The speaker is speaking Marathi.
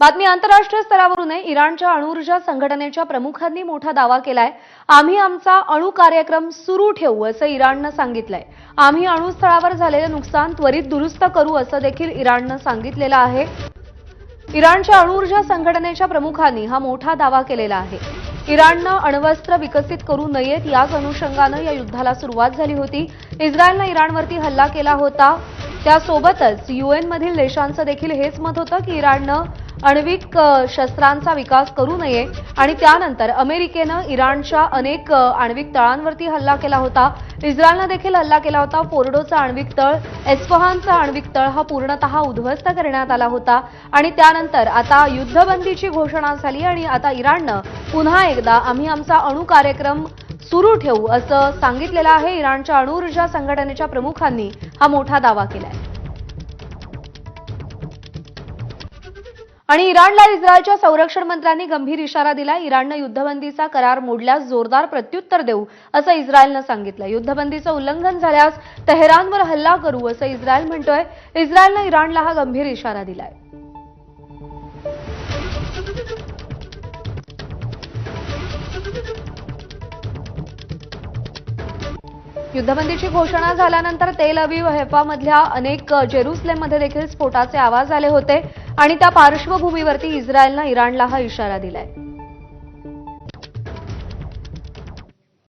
बातमी आंतरराष्ट्रीय स्तरावरून आहे इराणच्या अणुऊर्जा संघटनेच्या प्रमुखांनी मोठा दावा केलाय. आम्ही आमचा अणु कार्यक्रम सुरू ठेवू असं इराणनं सांगितलंय. आम्ही अणुस्थळावर झालेलं नुकसान त्वरित दुरुस्त करू असं देखील इराणनं सांगितलेलं आहे. इराणच्या अणुऊर्जा संघटनेच्या प्रमुखांनी हा मोठा दावा केलेला आहे. इराणनं अण्वस्त्र विकसित करू नयेत याच अनुषंगानं या युद्धाला सुरुवात झाली होती. इस्रायलनं इराणवरती हल्ला केला होता. त्यासोबतच युएनमधील देशांचं देखील हेच मत होतं की इराणनं आण्विक शस्त्रांचा विकास करू नये आणि त्यानंतर अमेरिकेनं इराणच्या अनेक आण्विक तळांवरती हल्ला केला होता. इस्रायलनं देखील हल्ला केला होता. फोर्डोचा आण्विक तळ एस्फहानचा आण्विक तळ हा पूर्णतः उद्ध्वस्त करण्यात आला होता. आणि त्यानंतर आता युद्धबंदीची घोषणा झाली आणि आता इराणनं पुन्हा एकदा आम्ही आमचा अणु कार्यक्रम सुरू ठेवू असं सांगितलेलं आहे इराणच्या अणुऊर्जा संघटनेच्या प्रमुखांनी हा मोठा दावा केला आहे आणि इराणला इस्रायलच्या संरक्षण मंत्र्यांनी गंभीर इशारा दिला. इराणनं युद्धबंदीचा करार मोडल्यास जोरदार प्रत्युत्तर देऊ असं इस्रायलनं सांगितलं. युद्धबंदीचं उल्लंघन झाल्यास तेहरानवर हल्ला करू असं इस्रायल म्हणतोय. इस्रायलनं इराणला हा गंभीर इशारा दिलाय. युद्धबंदीची घोषणा झाल्यानंतर तेल अवीव हेफामधल्या अनेक जेरुसलेममध्ये देखील स्फोटाचे आवाज आले होते. आणि त्या पार्श्वभूमीवरती इस्रायलनं इराणला हा इशारा दिलाय.